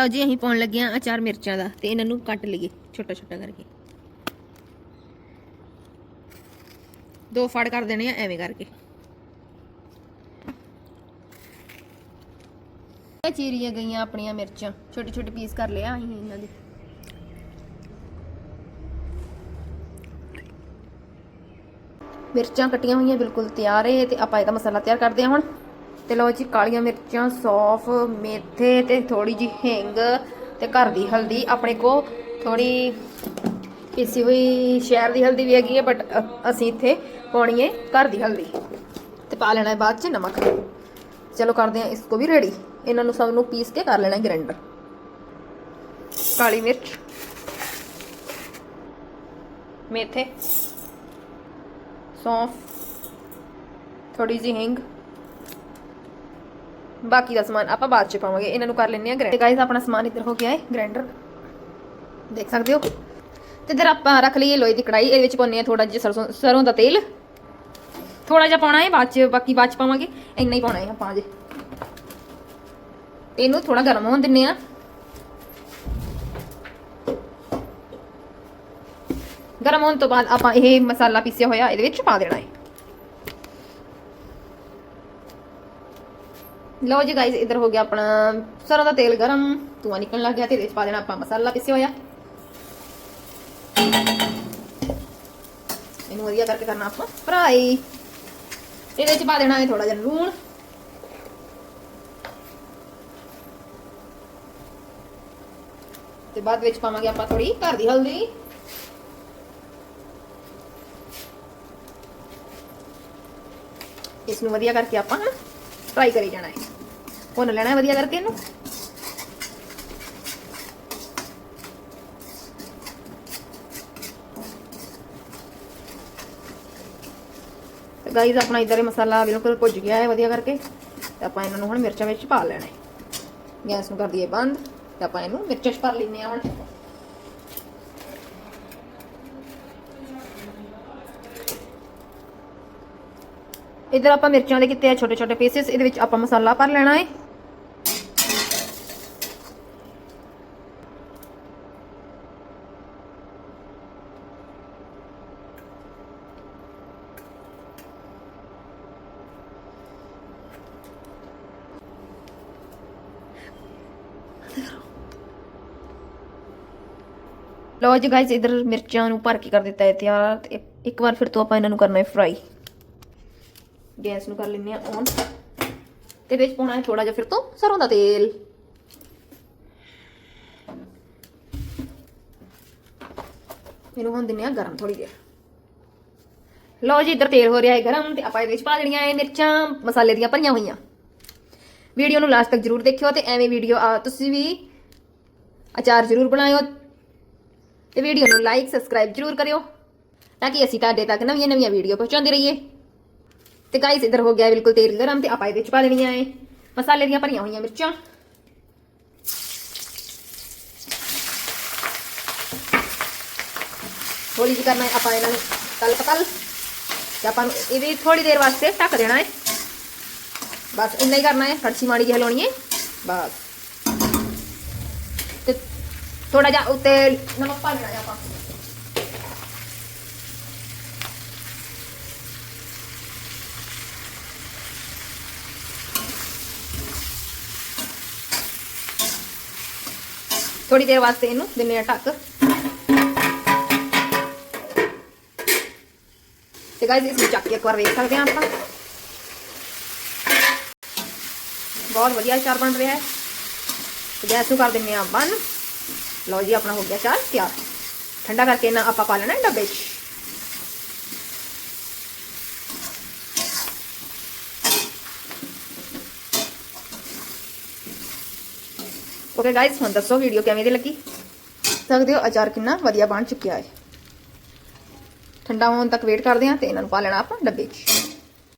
ਲਓ ਜੀ, ਅਸੀਂ ਪਾਉਣ ਲੱਗੇ ਆ ਅਚਾਰ ਮਿਰਚਾਂ ਦਾ ਤੇ ਇਹਨਾਂ ਨੂੰ ਕੱਟ ਲਈਏ, ਛੋਟਾ ਛੋਟਾ ਕਰਕੇ। ਦੋ ਫੜ ਕਰ ਦੇਣੇ ਆ, ਐਵੇਂ ਕਰਕੇ। ਇਹ ਚੀਰੀਆਂ ਗਈਆਂ ਆਪਣੀਆਂ ਮਿਰਚਾਂ, ਛੋਟੇ ਛੋਟੇ ਪੀਸ ਕਰ ਲਿਆ ਅਸੀਂ ਇਹਨਾਂ ਦੇ। ਮਿਰਚਾਂ ਕੱਟੀਆਂ ਹੋਈਆਂ, ਬਿਲਕੁਲ ਤਿਆਰ ਹੈ ਤੇ ਆਪਾਂ ਇਹਦਾ ਮਸਾਲਾ ਤਿਆਰ ਕਰਦੇ ਹਾਂ ਹੁਣ। ਤੇ ਲਓ ਜੀ, ਕਾਲੀਆਂ ਮਿਰਚਾਂ, ਸੌਫ, ਮੇਥੇ ਤੇ ਥੋੜੀ ਜੀ ਹਿੰਗ ਤੇ ਘਰ ਦੀ ਹਲਦੀ। ਆਪਣੇ ਕੋ ਥੋੜੀ ਪੀਸੀ ਹੋਈ ਸ਼ਹਿਰ ਦੀ ਹਲਦੀ ਵੀ ਹੈਗੀ ਹੈ ਬਟ ਅਸੀਂ ਇੱਥੇ ਪਾਉਣੀ ਹੈ ਘਰ ਦੀ ਹਲਦੀ। ਤੇ ਪਾ ਲੈਣਾ ਹੈ ਬਾਅਦ ਚ ਨਮਕ। ਚਲੋ ਕਰਦੇ ਹਾਂ ਇਸ ਕੋ ਵੀ ਰੈਡੀ ਇਹਨਾਂ ਨੂੰ ਸਭ ਨੂੰ ਪੀਸ ਕੇ ਕਰ ਲੈਣਾ ਗ੍ਰਾਈਂਡਰ ਕਾਲੀ ਮਿਰਚ, ਮੇਥੇ, ਸੌਂਫ ਥੋੜੀ ਜਿਹੀ ਹਿੰਗ ਬਾਕੀ ਦਾ ਸਮਾਨ ਆਪਾਂ ਬਾਅਦ ਚ ਪਾਵਾਂਗੇ, ਇਹਨਾਂ ਨੂੰ ਕਰ ਲੈਂਦੇ ਆ ਗ੍ਰਾਈਂਡ ਤੇ ਗਾਇਸ ਆਪਣਾ ਸਮਾਨ ਇੱਧਰ ਹੋ ਗਿਆ ਹੈ ਗ੍ਰਾਈਂਡਰ ਦੇਖ ਸਕਦੇ ਹੋ? ਤੇ ਇਧਰ ਆਪਾਂ ਰੱਖ ਲਈਏ ਲੋਹੇ ਦੀ ਕੜਾਈ ਇਹਦੇ ਵਿੱਚ ਪਾਉਣੇ ਆ ਥੋੜਾ ਜਿਹਾ ਸਰਸੋਂ, ਸਰੋਂ ਦਾ ਤੇਲ। ਥੋੜਾ ਜਿਹਾ ਪਾਉਣਾ ਹੈ ਬਾਅਦ ਚ ਬਾਕੀ ਬਾਅਦ ਚ ਪਾਵਾਂਗੇ। ਇੰਨਾ ਹੀ ਪਾਉਣਾ ਹੈ ਆਪਾਂ ਜੇ ਇਹਨੂੰ ਥੋੜਾ ਗਰਮ ਹੋਣ ਦਿੰਨੇ ਆ ਗਰਮ ਹੋਣ ਤੋਂ ਬਾਅਦ ਆਪਾਂ ਇਹ ਮਸਾਲਾ ਪੀਸਿਆ ਹੋਇਆ, ਇਹਦੇ ਵਿੱਚ ਪਾ ਦੇਣਾ ਹੈ ਲਓ ਜੀ ਗਾਇਸ ਇਧਰ ਹੋ ਗਿਆ ਆਪਣਾ ਸਰੋਂ ਦਾ ਤੇਲ ਗਰਮ। ਧੂਆਂ ਨਿਕਲਣ ਲੱਗ ਗਿਆ ਤੇ ਇਹਦੇ ਵਿੱਚ ਪਾ ਦੇਣਾ ਆਪਾਂ ਮਸਾਲਾ ਪਿਸਿਆ ਹੋਇਆ। ਇਹਨੂੰ ਵਧੀਆ ਕਰਕੇ ਕਰਨਾ ਆਪਾਂ ਫਰਾਈ ਇਹਦੇ ਵਿੱਚ ਪਾ ਦੇਣਾ ਹੈ ਥੋੜਾ ਜਿਹਾ ਲੂਣ। ਤੇ ਬਾਅਦ ਵਿੱਚ ਪਾਵਾਂਗੇ ਆਪਾਂ ਥੋੜੀ ਘਰ ਦੀ ਹਲਦੀ। ਇਸ ਨੂੰ ਵਧੀਆ ਕਰਕੇ ਆਪਾਂ ਫਰਾਈ ਕਰੀ ਜਾਣਾ ਹੈ। ਭੁੰਨ ਲੈਣਾ ਵਧੀਆ ਕਰਕੇ ਇਹਨੂੰ। ਤੇ ਗਾਈਜ਼ ਆਪਣਾ ਇਧਰ ਇਹ ਮਸਾਲਾ ਬਿਲਕੁਲ ਭੁੱਜ ਗਿਆ ਹੈ ਵਧੀਆ ਕਰਕੇ। ਤੇ ਆਪਾਂ ਇਹਨਾਂ ਨੂੰ ਹੁਣ ਮਿਰਚਾਂ ਵਿੱਚ ਪਾ ਲੈਣਾ ਹੈ। ਗੈਸ ਨੂੰ ਕਰ ਦਈਏ ਬੰਦ। ਤੇ ਆਪਾਂ ਇਹਨੂੰ ਮਿਰਚਾਂ 'ਚ ਭਰ ਲੈਂਦੇ ਆ ਹੁਣ। ਇਧਰ ਆਪਾਂ ਮਿਰਚਾਂ ਦੇ ਕੀਤੇ ਆ ਛੋਟੇ ਛੋਟੇ ਪੀਸਸ ਇਹਦੇ ਵਿੱਚ ਆਪਾਂ ਮਸਾਲਾ ਭਰ ਲੈਣਾ ਹੈ ਲਓ ਜੀ ਗਾਇਸ ਇਧਰ ਮਿਰਚਾਂ ਨੂੰ ਭਰ ਕੇ ਕਰ ਦਿੱਤਾ ਹੈ ਤਿਆਰ। ਇੱਕ ਵਾਰ ਫਿਰ ਤੋਂ ਆਪਾਂ ਇਹਨਾਂ ਨੂੰ ਕਰਨਾ ਹੈ ਫਰਾਈ ਗੈਸ ਨੂੰ ਕਰ ਲੈਂਦੇ ਆ ਔਨ ਤੇ ਵਿੱਚ ਪਾਉਣਾ ਹੈ ਥੋੜਾ ਜਿਹਾ ਫਿਰ ਤੋਂ ਸਰੋਂ ਦਾ ਤੇਲ। ਇਹਨੂੰ ਹੁਣ ਦਿੰਨੇ ਆ ਗਰਮ ਥੋੜੀ ਦੇਰ। ਲਓ ਜੀ, ਇੱਧਰ ਤੇਲ ਹੋ ਰਿਹਾ ਹੈ ਗਰਮ ਤੇ ਆਪਾਂ ਇਹਦੇ ਵਿੱਚ ਪਾ ਦੇਣੀਆਂ ਇਹ ਮਿਰਚਾਂ, ਮਸਾਲੇ ਦੀਆਂ ਭਰੀਆਂ ਹੋਈਆਂ। ਵੀਡੀਓ ਨੂੰ ਲਾਸਟ ਤੱਕ ਜਰੂਰ ਦੇਖਿਓ ਤੇ ਐਵੇਂ ਵੀਡੀਓ ਤੁਸੀਂ ਵੀ ਅਚਾਰ ਜਰੂਰ ਬਣਾਇਓ ਤੇ ਵੀਡੀਓ ਨੂੰ ਲਾਈਕ ਸਬਸਕ੍ਰਾਈਬ ਜਰੂਰ ਕਰਿਓ ਤਾਂ ਕਿ ਅਸੀਂ ਤੁਹਾਡੇ ਤੱਕ ਨਵੀਆਂ ਨਵੀਆਂ ਵੀਡੀਓ ਪਹੁੰਚਾਉਂਦੇ ਰਹੀਏ। ਤੇ ਗਾਇਸ ਇਧਰ ਹੋ ਗਿਆ ਬਿਲਕੁਲ ਤੇਲ ਗਰਮ ਤੇ ਆਪਾਂ ਇਹਦੇ ਵਿੱਚ ਪਾ ਦੇਣੀਆਂ ਏ ਮਸਾਲੇ ਦੀਆਂ ਭਰੀਆਂ ਹੋਈਆਂ ਮਿਰਚਾਂ ਹੌਲੀ ਜਿਹੀ ਕਰਨਾ ਹੈ ਆਪਾਂ ਇਹਨਾਂ ਨੂੰ ਤਲ ਪਤਲ ਤੇ ਆਪਾਂ ਨੂੰ ਇਹਦੀ ਥੋੜੀ ਦੇਰ ਵਾਸਤੇ ਢੱਕ ਦੇਣਾ ਹੈ ਬਸ ਇੰਨਾ ਹੀ ਕਰਨਾ ਹੈ ਕੜਛੀ ਮਾੜੀ ਜਿਹੀ ਹਿਲਾਉਣੀ ਹੈ ਬਸ ਤੇ ਥੋੜਾ ਜਿਹਾ ਉੱਤੇ ਨਮਕ ਪਾ ਦੇਣਾ ਹੈ ਆਪਾਂ ਥੋੜੀ ਦੇਰ ਵਾਸਤੇ ਇਹਨੂੰ ਦਿੰਨੇ ਆ ਢੱਕ ਤੇ ਗਾਇਸ ਇਸ ਨੂੰ ਚੱਕ ਕੇ ਇੱਕ ਵਾਰ ਵੇਖ ਸਕਦੇ ਹਾਂ ਆਪਾਂ ਬਹੁਤ ਵਧੀਆ ਚਾਰ ਬਣ ਰਿਹਾ ਹੈ ਤੇ ਗੈਸ ਨੂੰ ਕਰ ਦਿੰਨੇ ਆ ਬੰਦ ਲਓ ਜੀ ਆਪਣਾ ਹੋ ਗਿਆ ਚਾਰ ਤਿਆਰ ਠੰਡਾ ਕਰਕੇ ਇਹਨਾਂ ਆਪਾਂ ਪਾ ਲੈਣਾ ਹੈ ਡੱਬੇ 'ਚ ਓਕੇ ਗਾਇਸ ਹੁਣ ਦੱਸੋ ਵੀਡੀਓ ਕਿਵੇਂ ਦੀ ਲੱਗੀ? ਸਕਦੇ ਹੋ, ਅਚਾਰ ਕਿੰਨਾ ਵਧੀਆ ਬਣ ਚੁੱਕਿਆ ਹੈ। ਠੰਡਾ ਹੋਣ ਤੱਕ ਵੇਟ ਕਰਦੇ ਹਾਂ ਤੇ ਇਹਨਾਂ ਨੂੰ ਪਾ ਲੈਣਾ ਆਪਾਂ ਡੱਬੇ 'ਚ।